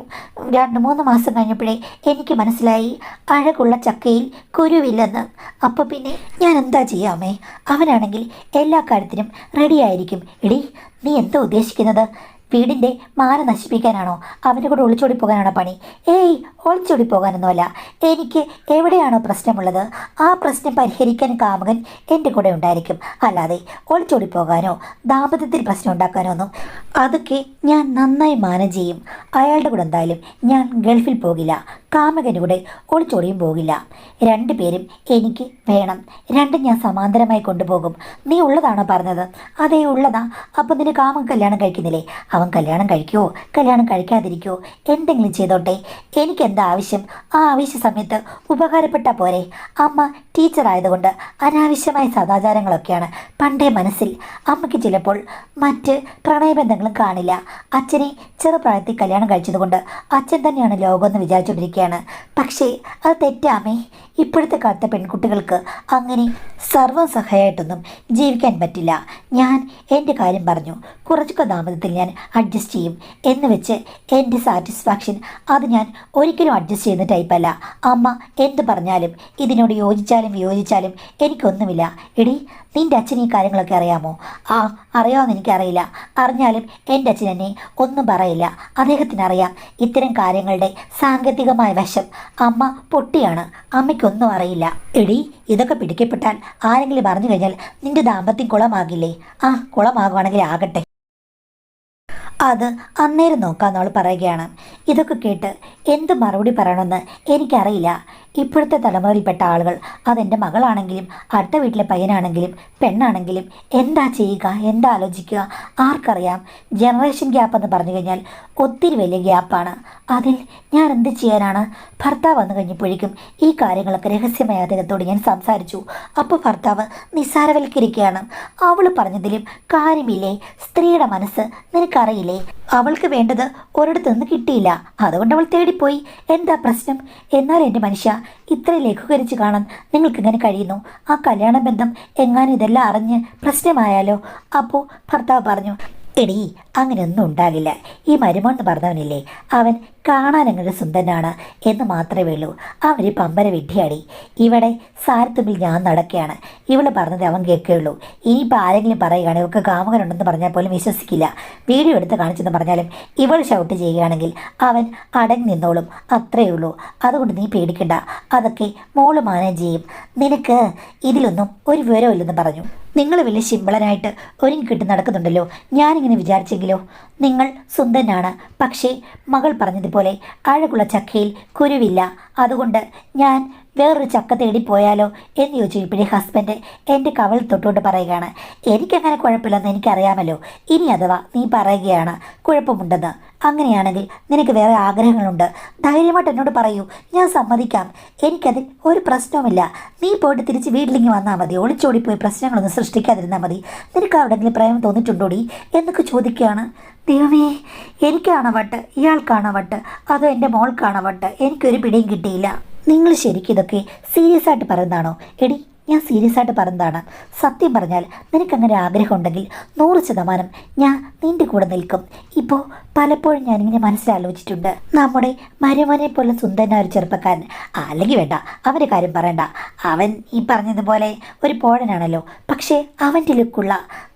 A: രണ്ട് മൂന്ന് മാസം കഴിഞ്ഞപ്പോഴേ എനിക്ക് മനസ്സിലായി. അഴകുള്ള ചക്കയിൽ കുരുവില്ലെന്ന്. അപ്പോൾ പിന്നെ ഞാൻ എന്താ ചെയ്യാമേ? അവനാണെങ്കിൽ എല്ലാ കാര്യത്തിനും റെഡിയായിരിക്കും എടി നീ എന്താ ഉദ്ദേശിക്കുന്നത്? വീടിന്റെ മാന നശിപ്പിക്കാനാണോ? അവന്റെ കൂടെ ഒളിച്ചോടി പോകാനാണോ പണി? ഏയ് ഒളിച്ചോടി പോകാനൊന്നുമല്ല എനിക്ക് എവിടെയാണോ പ്രശ്നമുള്ളത്? ആ പ്രശ്നം പരിഹരിക്കാൻ കാമുകൻ എന്റെ കൂടെ ഉണ്ടായിരിക്കും. അല്ലാതെ ഒളിച്ചോടി പോകാനോ ദാമ്പത്യത്തിൽ പ്രശ്നം ഉണ്ടാക്കാനോ ഒന്നും അതൊക്കെ ഞാൻ നന്നായി മാനേജ് ചെയ്യും. അയാളുടെ കൂടെ എന്തായാലും ഞാൻ ഗൾഫിൽ പോകില്ല. കാമുകന്റെ കൂടെ ഒളിച്ചോടിയും പോകില്ല. രണ്ടുപേരും എനിക്ക് വേണം. രണ്ടും ഞാൻ സമാന്തരമായി കൊണ്ടുപോകും. നീ ഉള്ളതാണോ പറഞ്ഞത്? അതേ ഉള്ളതാ. അപ്പം നിന്റെ കാമം കല്യാണം കഴിക്കുന്നില്ലേ? അവൻ കല്യാണം കഴിക്കുമോ കല്യാണം കഴിക്കാതിരിക്കുമോ എന്തെങ്കിലും ചെയ്തോട്ടെ. എനിക്ക് എന്താ ആവശ്യം? ആ ആവശ്യ സമയത്ത് ഉപകാരപ്പെട്ട പോരെ അമ്മ ടീച്ചറായതുകൊണ്ട് അനാവശ്യമായ സദാചാരങ്ങളൊക്കെയാണ്. പണ്ടേ മനസ്സിൽ അമ്മയ്ക്ക് ചിലപ്പോൾ മറ്റ് പ്രണയബന്ധങ്ങളും കാണില്ല. അച്ഛനെ ചെറുപ്രായത്തിൽ കല്യാണം കഴിച്ചതുകൊണ്ട് അച്ഛൻ തന്നെയാണ് ലോകമെന്ന് വിചാരിച്ചുകൊണ്ടിരിക്കുകയാണ് പക്ഷേ അത് തെറ്റാമേ. ഇപ്പോഴത്തെ കാലത്തെ പെൺകുട്ടികൾക്ക് അങ്ങനെ സർവസഹായമായിട്ടൊന്നും ജീവിക്കാൻ പറ്റില്ല. ഞാൻ എന്റെ കാര്യം പറഞ്ഞു. കുറച്ചൊക്കെ ദാമ്പത്യത്തിൽ ഞാൻ അഡ്ജസ്റ്റ് ചെയ്യും എന്ന് വെച്ച് എന്റെ സാറ്റിസ്ഫാക്ഷൻ അത് ഞാൻ ഒരിക്കലും അഡ്ജസ്റ്റ് ചെയ്യുന്ന ടൈപ്പല്ല അമ്മ എന്ത് പറഞ്ഞാലും ഇതിനോട് യോജിച്ചാലും വിയോജിച്ചാലും എനിക്കൊന്നുമില്ല. എടി നിന്റെ അച്ഛൻ ഈ കാര്യങ്ങളൊക്കെ അറിയാമോ? ആ അറിയാമെന്ന് എനിക്കറിയില്ല. അറിഞ്ഞാലും എന്റെ അച്ഛൻ എന്നെ ഒന്നും പറയില്ല. അദ്ദേഹത്തിന് അറിയാം ഇത്തരം കാര്യങ്ങളുടെ സാങ്കേതികമായ വശം അമ്മ പൊട്ടിയാണ്. അമ്മയ്ക്കൊന്നും അറിയില്ല. എടി ഇതൊക്കെ പിടിക്കപ്പെട്ടാൽ ആരെങ്കിലും പറഞ്ഞു കഴിഞ്ഞാൽ നിന്റെ ദാമ്പത്യം കുളമാകില്ലേ? ആ കുളമാകുവാണെങ്കിൽ ആകട്ടെ. അത് അന്നേരം നോക്കാമെന്ന് അവൾ പറയുകയാണ്. ഇതൊക്കെ കേട്ട് എന്ത് മറുപടി പറയണമെന്ന് എനിക്കറിയില്ല. ഇപ്പോഴത്തെ തലമുറയിൽപ്പെട്ട ആളുകൾ. അതെന്റെ മകളാണെങ്കിലും അടുത്ത വീട്ടിലെ പയ്യനാണെങ്കിലും പെണ്ണാണെങ്കിലും എന്താ ചെയ്യുക എന്താ ആലോചിക്കുക ആർക്കറിയാം. ജനറേഷൻ ഗ്യാപ്പ് എന്ന് പറഞ്ഞു കഴിഞ്ഞാൽ ഒത്തിരി വലിയ ഗ്യാപ്പാണ്. അതിൽ ഞാൻ എന്ത് ചെയ്യാനാണ്? ഭർത്താവ് വന്നു കഴിഞ്ഞപ്പോഴേക്കും ഈ കാര്യങ്ങളൊക്കെ രഹസ്യമായ അദ്ദേഹത്തോട് ഞാൻ സംസാരിച്ചു. അപ്പോൾ ഭർത്താവ് നിസ്സാരവൽക്കരിക്കുകയാണ്. അവൾ പറഞ്ഞതിലും കാര്യമില്ലേ? സ്ത്രീയുടെ മനസ്സ് നിനക്കറിയില്ലേ? അവൾക്ക് വേണ്ടത് ഒരിടത്തു നിന്ന് കിട്ടിയില്ല. അതുകൊണ്ട് അവൾ തേടിപ്പോയി. എന്താ പ്രശ്നം? എന്നാൽ എന്റെ മനുഷ്യ ഇത്ര ലഘൂകരിച്ച് കാണാൻ നിങ്ങൾക്കിങ്ങനെ കഴിയുന്നു? ആ കല്യാണ ബന്ധം എങ്ങാനും ഇതെല്ലാം അറിഞ്ഞ് പ്രശ്നമായാലോ? അപ്പോൾ ഭർത്താവ് പറഞ്ഞു എടി അങ്ങനെയൊന്നും ഉണ്ടാകില്ല. ഈ മരുമോൻ എന്ന് പറഞ്ഞവനില്ലേ അവൻ കാണാൻ അങ്ങനെ സുന്ദരനാണ് എന്ന് മാത്രമേ ഉള്ളൂ. അവന് പമ്പര വിഡ്ഢിയാടി. ഇവിടെ സാരത്തുമ്പിൽ ഞാൻ നടക്കുകയാണ്. ഇവൾ പറഞ്ഞത് അവൻ കേൾക്കുകയുള്ളൂ. ഇനിയിപ്പോൾ ആരെങ്കിലും പറയുകയാണെങ്കിൽ ഇവർക്ക് കാമുകനുണ്ടെന്ന് പറഞ്ഞാൽ പോലും വിശ്വസിക്കില്ല. വീഡിയോ എടുത്ത് കാണിച്ചെന്ന് പറഞ്ഞാലും ഇവൾ ഷൗട്ട് ചെയ്യുകയാണെങ്കിൽ അവൻ അടങ്ങി നിന്നോളും. അത്രയേ ഉള്ളൂ. അതുകൊണ്ട് നീ പേടിക്കണ്ട. അതൊക്കെ മോൾ മാനേജ് ചെയ്യും. നിനക്ക് ഇതിലൊന്നും ഒരു വിവരമില്ലെന്ന് പറഞ്ഞു. നിങ്ങൾ വലിയ ശിമ്പളനായിട്ട് ഒരുങ്ങിക്കിട്ട് നടക്കുന്നുണ്ടല്ലോ. ഞാനിങ്ങനെ വിചാരിച്ചെങ്കിലോ? നിങ്ങൾ സുന്ദരനാണ്. പക്ഷേ മകൾ പറഞ്ഞതുപോലെ അഴകുള്ള ചക്കയിൽ കുരുവില്ല. അതുകൊണ്ട് ഞാൻ വേറൊരു ചക്ക തേടി പോയാലോ എന്ന് ചോദിച്ചു ഇപ്പോഴേ ഹസ്ബൻഡ് എന്റെ കവൾ തൊട്ടുകൊണ്ട് പറയുകയാണ്. എനിക്കങ്ങനെ കുഴപ്പമില്ലെന്ന് എനിക്കറിയാമല്ലോ. ഇനി അഥവാ നീ പറയുകയാണ് കുഴപ്പമുണ്ടെന്ന്. അങ്ങനെയാണെങ്കിൽ നിനക്ക് വേറെ ആഗ്രഹങ്ങളുണ്ട്. ധൈര്യമായിട്ട് എന്നോട് പറയൂ. ഞാൻ സമ്മതിക്കാം. എനിക്കതിൽ ഒരു പ്രശ്നവുമില്ല. നീ പോയിട്ട് തിരിച്ച് വീട്ടിലേക്ക് വന്നാൽ മതി. ഒളിച്ചോടിപ്പോയി പ്രശ്നങ്ങളൊന്നും സൃഷ്ടിക്കാതിരുന്നാൽ മതി. നിനക്ക് അവിടെങ്കിലും പ്രേമം തോന്നിയിട്ടുണ്ടോടി? എന്നൊക്കെ ചോദിക്കുകയാണ്. ദൈവമേ എനിക്കാണോ വട്ട്. ഇയാൾക്കാണോ വട്ട്. അതോ എന്റെ മോൾക്കാണോ വട്ട്. എനിക്കൊരു പിടിയും കിട്ടിയില്ല. നിങ്ങൾ ശരിക്കും ഇതൊക്കെ സീരിയസ് ആയിട്ട് പറയുന്നതാണോ? എടി ഞാൻ സീരിയസ് ആയിട്ട് പറയുന്നതാണ്. സത്യം പറഞ്ഞാൽ നിനക്കങ്ങനെ ആഗ്രഹം ഉണ്ടെങ്കിൽ നൂറ് ശതമാനം ഞാൻ നിന്റെ കൂടെ നിൽക്കും. ഇപ്പോൾ പലപ്പോഴും ഞാനിങ്ങനെ മനസ്സിലാലോചിച്ചിട്ടുണ്ട്. നമ്മുടെ മരുമനെ പോലെ സുന്ദരനായ ഒരു ചെറുപ്പക്കാരൻ. അല്ലെങ്കിൽ വേണ്ട അവന്റെ കാര്യം പറയണ്ട. അവൻ ഈ പറഞ്ഞതുപോലെ ഒരു പോഴനാണല്ലോ. പക്ഷേ അവന്റെ ലുക്കുള്ള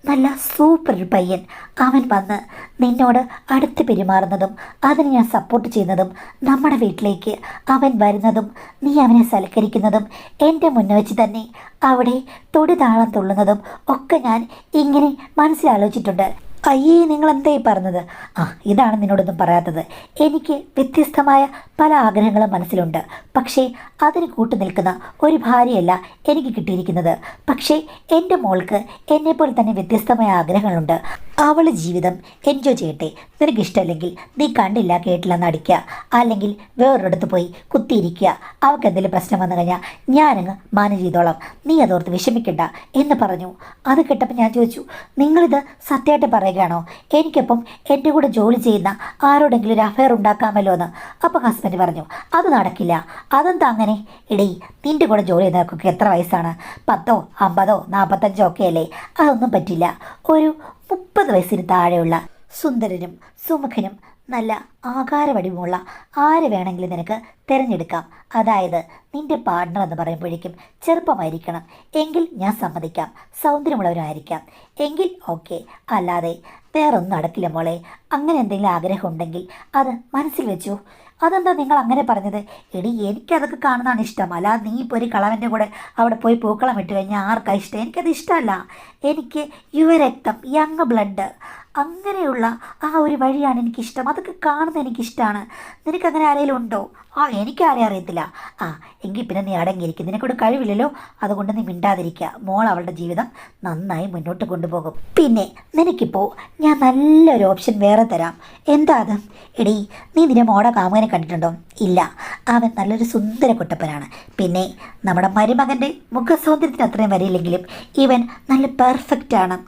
A: നല്ല സൂപ്പർ ഒരു പയ്യൻ. അവൻ വന്ന് നിന്നോട് അടുത്ത് പെരുമാറുന്നതും അതിനെ ഞാൻ സപ്പോർട്ട് ചെയ്യുന്നതും നമ്മുടെ വീട്ടിലേക്ക് അവൻ വരുന്നതും നീ അവനെ സൽക്കരിക്കുന്നതും എന്റെ മുന്നേ വെച്ച് തന്നെ അവിടെ തൊടി താളം തുള്ളുന്നതും ഒക്കെ ഞാൻ ഇങ്ങനെ മനസ്സിലാലോചിച്ചിട്ടുണ്ട്. അയ്യേ നിങ്ങൾ എന്തായി പറഞ്ഞത്? ആ ഇതാണ് നിന്നോടൊന്നും പറയാത്തത്. എനിക്ക് വ്യത്യസ്തമായ പല ആഗ്രഹങ്ങളും മനസ്സിലുണ്ട്. പക്ഷേ അതിന് കൂട്ടു നിൽക്കുന്ന ഒരു ഭാര്യയല്ല എനിക്ക് കിട്ടിയിരിക്കുന്നത്. പക്ഷേ എന്റെ മോൾക്ക് എന്നെപ്പോലെ തന്നെ വ്യത്യസ്തമായ ആഗ്രഹങ്ങളുണ്ട്. അവൾ ജീവിതം എൻജോയ് ചെയ്യട്ടെ. നിനക്ക് ഇഷ്ടമല്ലെങ്കിൽ നീ കണ്ടില്ല കേട്ടില്ല നടിക്കുക അല്ലെങ്കിൽ വേറൊരിടത്ത് പോയി കുത്തിയിരിക്കുക. അവൾക്ക് എന്തെങ്കിലും പ്രശ്നം വന്നു കഴിഞ്ഞാൽ ഞാനങ്ങ് മാനേജ് ചെയ്തോളാം. നീ അതോർത്ത് വിഷമിക്കണ്ട എന്ന് പറഞ്ഞു. അത് കേട്ടപ്പോൾ ഞാൻ ചോദിച്ചു നിങ്ങളിത് സത്യമായിട്ട് പറയുകയാണോ എനിക്കൊപ്പം എന്റെ കൂടെ ജോലി ചെയ്യുന്ന ആരോടെങ്കിലും ഒരു അഫയർ ഉണ്ടാക്കാമല്ലോ എന്ന്. അപ്പോൾ ഹസ്ബൻഡ് പറഞ്ഞു അത് നടക്കില്ല. അതെന്താ അങ്ങനെ? എടീ നിന്റെ കൂടെ ജോലി ചെയ്യുന്നവർക്കൊക്കെ എത്ര വയസ്സാണ്? പത്തോ അമ്പതോ നാൽപ്പത്തഞ്ചോ ഒക്കെ അല്ലേ? അതൊന്നും പറ്റില്ല. ഒരു മുപ്പത് വയസ്സിന് താഴെയുള്ള സുന്ദരനും സുമുഖനും നല്ല ആകാരവടിവുമുള്ള ആര് വേണമെങ്കിലും നിനക്ക് തിരഞ്ഞെടുക്കാം. അതായത് നിന്റെ പാർട്ണർ എന്ന് പറയുമ്പോഴേക്കും ചെറുപ്പമായിരിക്കണം. എങ്കിൽ ഞാൻ സമ്മതിക്കാം. സൗന്ദര്യമുള്ളവരായിരിക്കാം എങ്കിൽ ഓക്കെ അല്ലാതെ വേറൊന്നും നടക്കില്ല മോളെ. അങ്ങനെ എന്തെങ്കിലും ആഗ്രഹം ഉണ്ടെങ്കിൽ അത് മനസ്സിൽ വെച്ചു. അതെന്താ നിങ്ങൾ അങ്ങനെ പറഞ്ഞത്? എടി എനിക്കതൊക്കെ കാണുന്നതാണ് ഇഷ്ടം. അല്ലാതെ നീ ഇപ്പോൾ ഒരു കളവന്റെ കൂടെ അവിടെ പോയി പൂക്കളം ഇട്ട് കഴിഞ്ഞാൽ ആർക്കാണ് ഇഷ്ടം? എനിക്കത് ഇഷ്ടമല്ല. എനിക്ക് യുവരക്തം യങ് ബ്ലഡ് അങ്ങനെയുള്ള ആ ഒരു വഴിയാണ് എനിക്കിഷ്ടം. അതൊക്കെ കാണുന്നത് എനിക്കിഷ്ടമാണ് നിനക്ക് അങ്ങനെ ആരെങ്കിലും ഉണ്ടോ? ആ എനിക്കാരെയും അറിയത്തില്ല. ആ എങ്കിൽ പിന്നെ നീ അടങ്ങിയിരിക്കും. നിനക്കൊരു കഴിവില്ലല്ലോ? അതുകൊണ്ട് നീ മിണ്ടാതിരിക്കുക മോൾ അവളുടെ ജീവിതം നന്നായി മുന്നോട്ട് കൊണ്ടുപോകും. പിന്നെ നിനക്കിപ്പോൾ ഞാൻ നല്ലൊരു ഓപ്ഷൻ വേറെ തരാം. എന്താ അത്? എടീ നീ നിന്റെ മോടെ കാമുകനെ കണ്ടിട്ടുണ്ടോ? ഇല്ല. അവൻ നല്ലൊരു സുന്ദര കുട്ടപ്പനാണ്. പിന്നെ നമ്മുടെ മരുമകന്റെ മുഖസൗന്ദര്യത്തിന് അത്രയും വരില്ലെങ്കിലും ഇവൻ നല്ല പെർഫെക്റ്റ് ആണ്.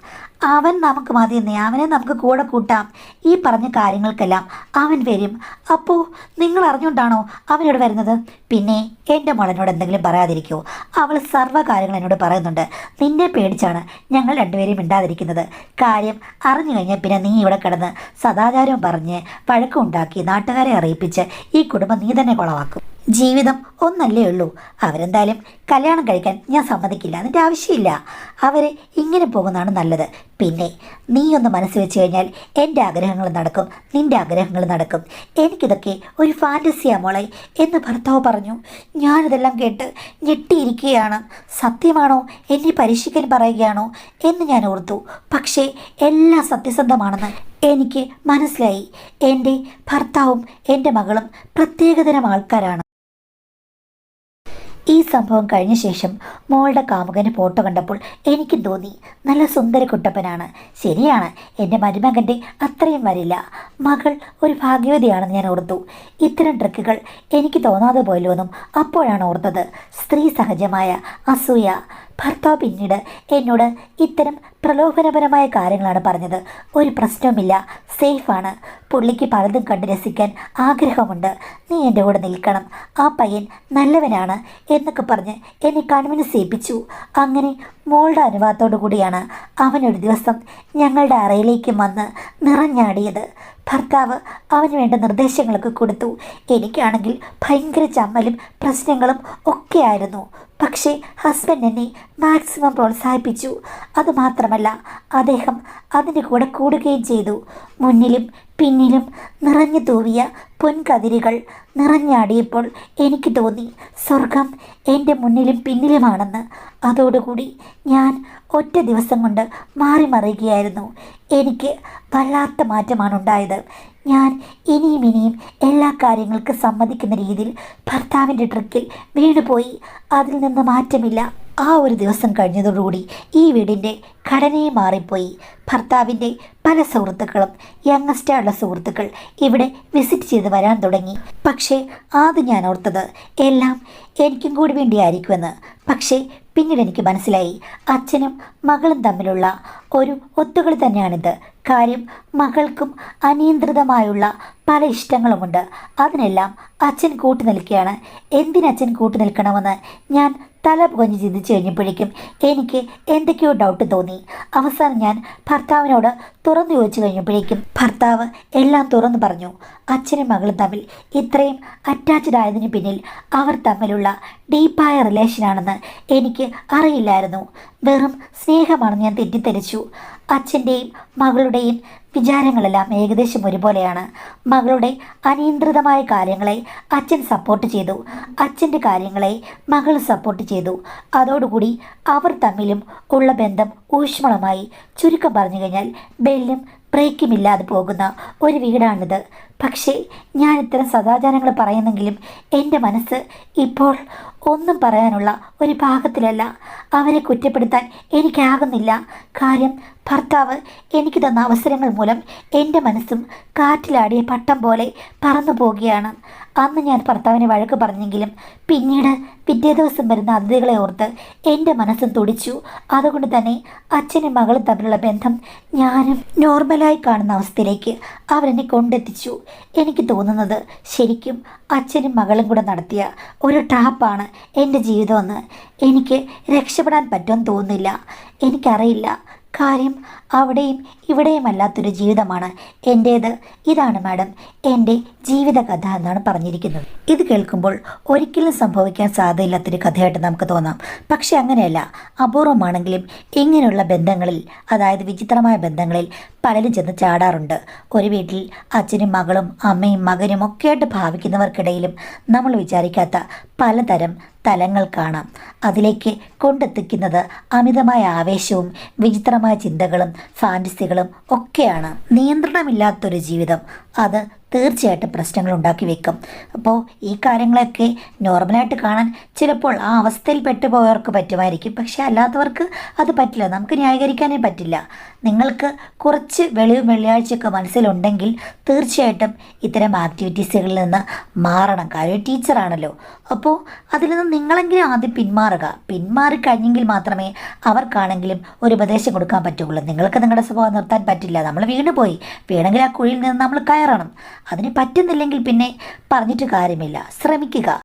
A: അവൻ നമുക്ക് മതിയെന്നേ അവനെ നമുക്ക് കൂടെ കൂട്ടാം. ഈ പറഞ്ഞ കാര്യങ്ങൾക്കെല്ലാം അവൻ വരും. അപ്പോൾ നിങ്ങൾ അറിഞ്ഞുകൊണ്ടാണോ അവനോട് വരുന്നത്? പിന്നെ എന്റെ മോളനോട് എന്തെങ്കിലും പറയാതിരിക്കുമോ അവൾ സർവ കാര്യങ്ങൾ എന്നോട് പറയുന്നുണ്ട്. നിന്നെ പേടിച്ചാണ് ഞങ്ങൾ രണ്ടുപേരും മിണ്ടാതിരിക്കുന്നത്. കാര്യം അറിഞ്ഞു കഴിഞ്ഞാൽ പിന്നെ നീ ഇവിടെ കിടന്ന് സദാചാരം പറഞ്ഞ് വഴക്കുണ്ടാക്കി നാട്ടുകാരെ അറിയിപ്പിച്ച് ഈ കുടുംബം നീ തന്നെ കുളവാക്കും. ജീവിതം ഒന്നല്ലേ ഉള്ളൂ. അവരെന്തായാലും കല്യാണം കഴിക്കാൻ ഞാൻ സമ്മതിക്കില്ല. അതിന്റെ ആവശ്യമില്ല. അവർ ഇങ്ങനെ പോകുന്നതാണ് നല്ലത്. പിന്നെ നീ ഒന്ന് മനസ്സ് വെച്ച് കഴിഞ്ഞാൽ എന്റെ ആഗ്രഹങ്ങൾ നടക്കും. നിന്റെ ആഗ്രഹങ്ങൾ നടക്കും. എനിക്കിതൊക്കെ ഒരു ഫാന്റസിയാ മോളെ എന്ന് ഭർത്താവ് പറഞ്ഞു. ഞാനിതെല്ലാം കേട്ട് ഞെട്ടിയിരിക്കുകയാണ്. സത്യമാണോ? എന്നെ പരീക്ഷിക്കാൻ പറയുകയാണോ? എന്ന് ഞാൻ ഓർത്തു. പക്ഷേ എല്ലാം സത്യസന്ധമാണെന്ന് എനിക്ക് മനസ്സിലായി. എന്റെ ഭർത്താവും എന്റെ മകളും പ്രത്യേകതരം ആൾക്കാരാണ്. ഈ സംഭവം കഴിഞ്ഞ ശേഷം മോളുടെ കാമുകന് ഫോട്ടോ കണ്ടപ്പോൾ എനിക്കും തോന്നി നല്ല സുന്ദര കുട്ടപ്പനാണ്. ശരിയാണ് എന്റെ മരുമകന്റെ അത്രയും വരില്ല. മകൾ ഒരു ഭാഗ്യവതിയാണെന്ന് ഞാൻ ഓർത്തു. ഇത്തരം ട്രിക്കുകൾ എനിക്ക് തോന്നാതെ പോയല്ലോന്നും അപ്പോഴാണ് ഓർത്തത്. സ്ത്രീ സഹജമായ അസൂയ. ഭർത്താവ് പിന്നീട് എന്നോട് ഇത്തരം പ്രലോഭനപരമായ കാര്യങ്ങളാണ് പറഞ്ഞത്. ഒരു പ്രശ്നവുമില്ല. സേഫാണ്. പുള്ളിക്ക് പലതും കണ്ട് രസിക്കാൻ ആഗ്രഹമുണ്ട്. നീ എന്റെ കൂടെ നിൽക്കണം. ആ പയ്യൻ നല്ലവനാണ് എന്നൊക്കെ പറഞ്ഞ് എന്നെ കൺവിൻസ് ചെയ്യിപ്പിച്ചു. അങ്ങനെ മോളുടെ അനുവാദത്തോടു കൂടിയാണ് അവനൊരു ദിവസം ഞങ്ങളുടെ അറയിലേക്ക് വന്ന് നിറഞ്ഞാടിയത്. ഭർത്താവ് അവന് വേണ്ട നിർദ്ദേശങ്ങളൊക്കെ കൊടുത്തു. എനിക്കാണെങ്കിൽ ഭയങ്കര ചമ്മലും പ്രശ്നങ്ങളും ഒക്കെയായിരുന്നു. പക്ഷേ ഹസ്ബൻഡ് എന്നെ മാക്സിമം പ്രോത്സാഹിപ്പിച്ചു. അതുമാത്രമല്ല അദ്ദേഹം അതിന്റെ കൂടെ കൂടുകയും ചെയ്തു. മുന്നിലും പിന്നിലും നിറഞ്ഞു തൂവിയ പൊൻകതിരുകൾ നിറഞ്ഞാടിയപ്പോൾ എനിക്ക് തോന്നി സ്വർഗം എന്റെ മുന്നിലും പിന്നിലുമാണെന്ന്. അതോടുകൂടി ഞാൻ ഒറ്റ ദിവസം കൊണ്ട് മാറി മറിയുകയായിരുന്നു എനിക്ക് വല്ലാത്ത മാറ്റമാണ് ഉണ്ടായത് ഞാൻ ഇനിയും ഇനിയും എല്ലാ കാര്യങ്ങൾക്കും സമ്മതിക്കുന്ന രീതിയിൽ ഭർത്താവിന്റെ ട്രിക്കിൽ വീണുപോയി. അതിൽ നിന്ന് മാറ്റമില്ല. ആ ഒരു ദിവസം കഴിഞ്ഞതോടുകൂടി ഈ വീടിന്റെ ഘടനയെ മാറിപ്പോയി. ഭർത്താവിന്റെ പല സുഹൃത്തുക്കളും യങ്ങസ്റ്റായുള്ള സുഹൃത്തുക്കൾ ഇവിടെ വിസിറ്റ് ചെയ്ത് വരാൻ തുടങ്ങി. പക്ഷേ ആദ്യം ഞാൻ ഓർത്തത് എല്ലാം എനിക്കും കൂടി വേണ്ടിയായിരിക്കുമെന്ന്. പക്ഷേ പിന്നീട് എനിക്ക് മനസ്സിലായി. അച്ഛനും മകളും തമ്മിലുള്ള ഒരു ഒത്തുകളി തന്നെയാണിത്. കാര്യം മകൾക്കും അനിയന്ത്രിതമായുള്ള പല ഇഷ്ടങ്ങളുമുണ്ട്. അതിനെല്ലാം അച്ഛൻ കൂട്ടു നിൽക്കുകയാണ് എന്തിനച്ഛൻ കൂട്ടു നിൽക്കണമെന്ന് ഞാൻ തല പുകഞ്ഞ് ചിന്തിച്ചു കഴിഞ്ഞപ്പോഴേക്കും എനിക്ക് എന്തൊക്കെയോ ഡൗട്ട് തോന്നി. അവസാനം ഞാൻ ഭർത്താവിനോട് തുറന്നു ചോദിച്ചു കഴിഞ്ഞപ്പോഴേക്കും ഭർത്താവ് എല്ലാം തുറന്നു പറഞ്ഞു. അച്ഛനും മകളും തമ്മിൽ ഇത്രയും അറ്റാച്ച്ഡ് ആയതിനു പിന്നിൽ അവർ തമ്മിലുള്ള ഡീപ്പായ റിലേഷനാണെന്ന് എനിക്ക് അറിയില്ലായിരുന്നു. വെറും സ്നേഹമാണെന്ന് ഞാൻ തെറ്റിദ്ധരിച്ചു. അച്ഛന്റെയും മകളുടെയും വിചാരങ്ങളെല്ലാം ഏകദേശം ഒരുപോലെയാണ്. മകളുടെ അനിയന്ത്രിതമായ കാര്യങ്ങളെ അച്ഛൻ സപ്പോർട്ട് ചെയ്തു. അച്ഛന്റെ കാര്യങ്ങളെ മകൾ സപ്പോർട്ട് ചെയ്തു. അതോടുകൂടി അവർ തമ്മിലും ഉള്ള ബന്ധം ഊഷ്മളമായി. ചുരുക്കം പറഞ്ഞു കഴിഞ്ഞാൽ ബെല്ലും ബ്രേക്കും ഇല്ലാതെ പോകുന്ന ഒരു വീടാണിത്. പക്ഷേ ഞാൻ ഇത്തരം സദാചാരങ്ങൾ പറയുന്നെങ്കിലും എന്റെ മനസ്സ് ഇപ്പോൾ ഒന്നും പറയാനുള്ള ഒരു ഭാഗത്തിലല്ല. അവരെ കുറ്റപ്പെടുത്താൻ എനിക്കാകുന്നില്ല. കാര്യം ഭർത്താവ് എനിക്ക് തന്ന അവസരങ്ങൾ മൂലം എന്റെ മനസ്സും കാറ്റിലാടിയ പട്ടം പോലെ പറന്നു പോവുകയാണ് അന്ന് ഞാൻ ഭർത്താവിനെ വഴക്ക് പറഞ്ഞെങ്കിലും പിന്നീട് പിറ്റേ ദിവസം വരുന്ന അതിഥികളെ ഓർത്ത് എന്റെ മനസ്സും തുടിച്ചു. അതുകൊണ്ട് തന്നെ അച്ഛനും മകളും തമ്മിലുള്ള ബന്ധം ഞാനും നോർമലായി കാണുന്ന അവസ്ഥയിലേക്ക് അവരെന്നെ കൊണ്ടെത്തിച്ചു. എനിക്ക് തോന്നുന്നത് ശരിക്കും അച്ഛനും മകളും കൂടെ നടത്തിയ ഒരു ട്രാപ്പാണ് എന്റെ ജീവിതമെന്ന് എനിക്ക് രക്ഷപ്പെടാൻ പറ്റുമെന്ന് തോന്നുന്നില്ല. എനിക്കറിയില്ല കാര്യം അവിടെയും ഇവിടെയുമല്ലാത്തൊരു ജീവിതമാണ് എന്റേത് ഇതാണ് മാഡം എന്റെ ജീവിതകഥ എന്നാണ് പറഞ്ഞിരിക്കുന്നത്. ഇത് കേൾക്കുമ്പോൾ ഒരിക്കലും സംഭവിക്കാൻ സാധ്യതയില്ലാത്തൊരു കഥയായിട്ട് നമുക്ക് തോന്നാം. പക്ഷെ അങ്ങനെയല്ല. അപൂർവമാണെങ്കിലും ഇങ്ങനെയുള്ള ബന്ധങ്ങളിൽ അതായത് വിചിത്രമായ ബന്ധങ്ങളിൽ പലരും ചെന്ന് ചാടാറുണ്ട്. ഒരു വീട്ടിൽ അച്ഛനും മകളും അമ്മയും മകനും ഒക്കെയായിട്ട് ഭാവിക്കുന്നവർക്കിടയിലും നമ്മൾ വിചാരിക്കാത്ത പലതരം തലങ്ങൾ കാണാം. അതിലേക്ക് കൊണ്ടെത്തിക്കുന്നത് അമിതമായ ആവേശവും വിചിത്രമായ ചിന്തകളും ഫാന്റസികളും ഒക്കെയാണ്. നിയന്ത്രണമില്ലാത്തൊരു ജീവിതം. അത് തീർച്ചയായിട്ടും പ്രശ്നങ്ങൾ ഉണ്ടാക്കി വെക്കും. അപ്പോൾ ഈ കാര്യങ്ങളൊക്കെ നോർമലായിട്ട് കാണാൻ ചിലപ്പോൾ ആ അവസ്ഥയിൽ പെട്ടുപോയവർക്ക് പറ്റുമായിരിക്കും. പക്ഷേ അല്ലാത്തവർക്ക് അത് പറ്റില്ല. നമുക്ക് ന്യായീകരിക്കാനേ പറ്റില്ല. നിങ്ങൾക്ക് കുറച്ച് വെളിയും വെള്ളിയാഴ്ചയൊക്കെ മനസ്സിലുണ്ടെങ്കിൽ തീർച്ചയായിട്ടും ഇത്തരം ആക്ടിവിറ്റീസുകളിൽ നിന്ന് മാറണം. കാര്യം ടീച്ചറാണല്ലോ. അപ്പോൾ അതിൽ നിന്ന് നിങ്ങളെങ്കിലും ആദ്യം പിന്മാറുക. പിന്മാറി കഴിഞ്ഞെങ്കിൽ മാത്രമേ അവർക്കാണെങ്കിലും ഒരു ഉപദേശം കൊടുക്കാൻ പറ്റുള്ളൂ നിങ്ങൾക്ക് നിങ്ങളുടെ സ്വഭാവം നിർത്താൻ പറ്റില്ല. നമ്മൾ വീണ് പോയി വീണെങ്കിൽ ആ കുഴിയിൽ നിന്ന് നമ്മൾ കയറണം. അതിന് പറ്റുന്നില്ലെങ്കിൽ പിന്നെ പറഞ്ഞിട്ട് കാര്യമില്ല. ശ്രമിക്കുക.